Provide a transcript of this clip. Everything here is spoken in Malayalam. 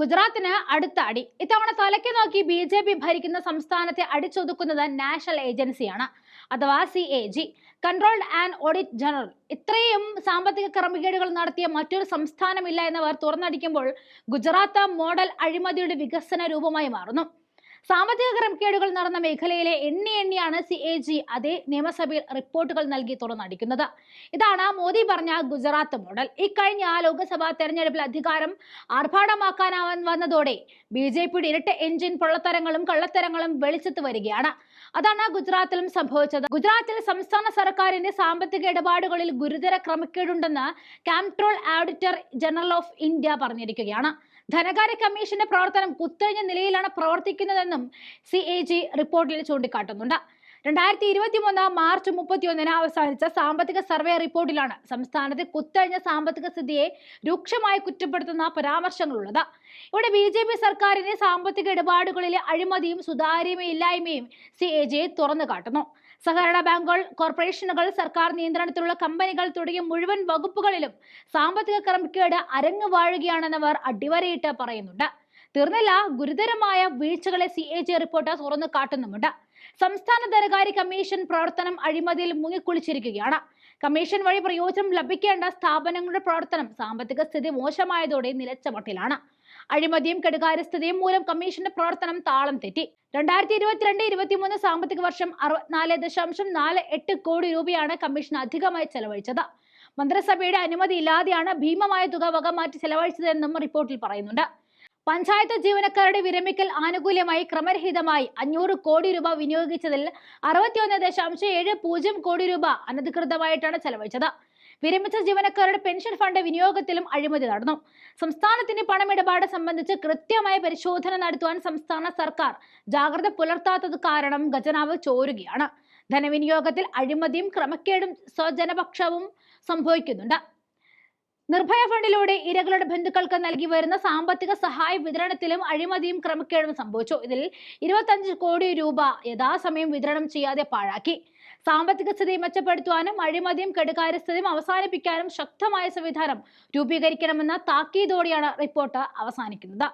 ഗുജറാത്തിന് അടുത്ത അടി. ഇത്തവണ തലയ്ക്ക് നോക്കി ബി ജെ പി ഭരിക്കുന്ന സംസ്ഥാനത്തെ അടിച്ചൊതുക്കുന്നത് നാഷണൽ ഏജൻസിയാണ് അഥവാ C A G. Controlled and audit general. ഇത്രയും സാമ്പത്തിക ക്രമക്കേടുകൾ നടത്തിയ മറ്റൊരു സംസ്ഥാനമില്ല എന്നവർ തുറന്നടിക്കുമ്പോൾ ഗുജറാത്ത് മോഡൽ അഴിമതിയുടെ വികസന രൂപമായി മാറുന്നു. സാമ്പത്തിക ക്രമക്കേടുകൾ നടന്ന മേഖലയിലെ എണ്ണി എണ്ണിയാണ് സി എ ജി അതേ നിയമസഭയിൽ റിപ്പോർട്ടുകൾ നൽകി തുറന്നടിക്കുന്നത്. ഇതാണ് മോദി പറഞ്ഞ ഗുജറാത്ത് മോഡൽ. ഇക്കഴിഞ്ഞ ലോക്സഭാ തെരഞ്ഞെടുപ്പിൽ അധികാരം ആർഭാടമാക്കാനാവാൻ വന്നതോടെ ബി ജെ പിയുടെ ഇരട്ട എഞ്ചിൻ പൊള്ളത്തരങ്ങളും കള്ളത്തരങ്ങളും വെളിച്ചത്ത് വരികയാണ്. അതാണ് ഗുജറാത്തിലും സംഭവിച്ചത്. ഗുജറാത്തിൽ സംസ്ഥാന സർക്കാരിന്റെ സാമ്പത്തിക ഇടപാടുകളിൽ ഗുരുതര ക്രമക്കേടുണ്ടെന്ന് comptroller auditor general of India പറഞ്ഞിരിക്കുകയാണ്. ധനകാര്യ കമ്മീഷന്റെ പ്രവർത്തനം കുത്തഴിഞ്ഞ നിലയിലാണ് പ്രവർത്തിക്കുന്നതെന്നും സി റിപ്പോർട്ടിൽ ചൂണ്ടിക്കാട്ടുന്നുണ്ട്. രണ്ടായിരത്തി ഇരുപത്തി മൂന്ന് മാർച്ച് മുപ്പത്തിയൊന്നിന് അവസാനിച്ച സാമ്പത്തിക സർവേ റിപ്പോർട്ടിലാണ് സംസ്ഥാനത്തെ കുത്തഴിഞ്ഞ സാമ്പത്തിക സ്ഥിതിയെ രൂക്ഷമായി കുറ്റപ്പെടുത്തുന്ന പരാമർശങ്ങളുള്ളത്. ഇവിടെ ബി ജെ പി സർക്കാരിന്റെ സാമ്പത്തിക ഇടപാടുകളിലെ അഴിമതിയും സുതാര്യമില്ലായ്മയും സി എ ജെ തുറന്നു കാട്ടുന്നു. സഹകരണ ബാങ്കുകൾ കോർപ്പറേഷനുകൾ സർക്കാർ നിയന്ത്രണത്തിലുള്ള കമ്പനികൾ തുടങ്ങിയ മുഴുവൻ വകുപ്പുകളിലും സാമ്പത്തിക ക്രമക്കേട് അരങ്ങു വാഴുകയാണെന്നവർ അടിവരയിട്ട് പറയുന്നുണ്ട്. തീർന്നില്ല. ഗുരുതരമായ വീഴ്ചകളെ സി എ ജി റിപ്പോർട്ട് തുറന്നു കാട്ടുന്നുമുണ്ട്. സംസ്ഥാന ധനകാര്യ കമ്മീഷൻ പ്രവർത്തനം അഴിമതിയിൽ മുങ്ങിക്കുളിച്ചിരിക്കുകയാണ്. കമ്മീഷൻ വഴി പ്രയോജനം ലഭിക്കേണ്ട സ്ഥാപനങ്ങളുടെ പ്രവർത്തനം സാമ്പത്തിക സ്ഥിതി മോശമായതോടെ നിലച്ച മട്ടിലാണ്. അഴിമതിയും കെടുകാര്യസ്ഥതയും മൂലം കമ്മീഷന്റെ പ്രവർത്തനം താളം തെറ്റി. രണ്ടായിരത്തി ഇരുപത്തിരണ്ട് ഇരുപത്തിമൂന്ന് സാമ്പത്തിക വർഷം അറുപത്തിനാല് ദശാംശം നാല് എട്ട് കോടി രൂപയാണ് കമ്മീഷൻ അധികമായി ചെലവഴിച്ചത്. മന്ത്രിസഭയുടെ അനുമതി ഇല്ലാതെയാണ് ഭീമമായ തുക വകമാറ്റി ചെലവഴിച്ചതെന്നും റിപ്പോർട്ടിൽ പറയുന്നുണ്ട്. പഞ്ചായത്ത് ജീവനക്കാരുടെ വിരമിക്കൽ ആനുകൂല്യമായി ക്രമരഹിതമായി അഞ്ഞൂറ് കോടി രൂപ വിനിയോഗിച്ചതിൽ അറുപത്തിയൊന്ന് ദശാംശം ഏഴ് പൂജ്യം കോടി രൂപ അനധികൃതമായിട്ടാണ് ചെലവഴിച്ചത്. വിരമിച്ച ജീവനക്കാരുടെ പെൻഷൻ ഫണ്ട് വിനിയോഗത്തിലും അഴിമതി നടന്നു. സംസ്ഥാനത്തിന്റെ പണമിടപാട് സംബന്ധിച്ച് കൃത്യമായ പരിശോധന നടത്തുവാൻ സംസ്ഥാന സർക്കാർ ജാഗ്രത പുലർത്താത്തത് കാരണം ഖജനാവ് ചോരുകയാണ്. ധനവിനിയോഗത്തിൽ അഴിമതിയും ക്രമക്കേടും സ്വജനപക്ഷവും സംഭവിക്കുന്നുണ്ട്. നിർഭയ ഫണ്ടിലൂടെ ഇരകളുടെ ബന്ധുക്കൾക്ക് നൽകി വരുന്ന സാമ്പത്തിക സഹായ വിതരണത്തിലും അഴിമതിയും ക്രമക്കേടും സംഭവിച്ചു. ഇതിൽ ഇരുപത്തഞ്ച് കോടി രൂപ യഥാസമയം വിതരണം ചെയ്യാതെ പാഴാക്കി. സാമ്പത്തിക സ്ഥിതി മെച്ചപ്പെടുത്തുവാനും അഴിമതിയും കെടുകാര്യസ്ഥതയും അവസാനിപ്പിക്കാനും ശക്തമായ സംവിധാനം രൂപീകരിക്കണമെന്ന താക്കീതോടെയാണ് റിപ്പോർട്ട് അവസാനിക്കുന്നത്.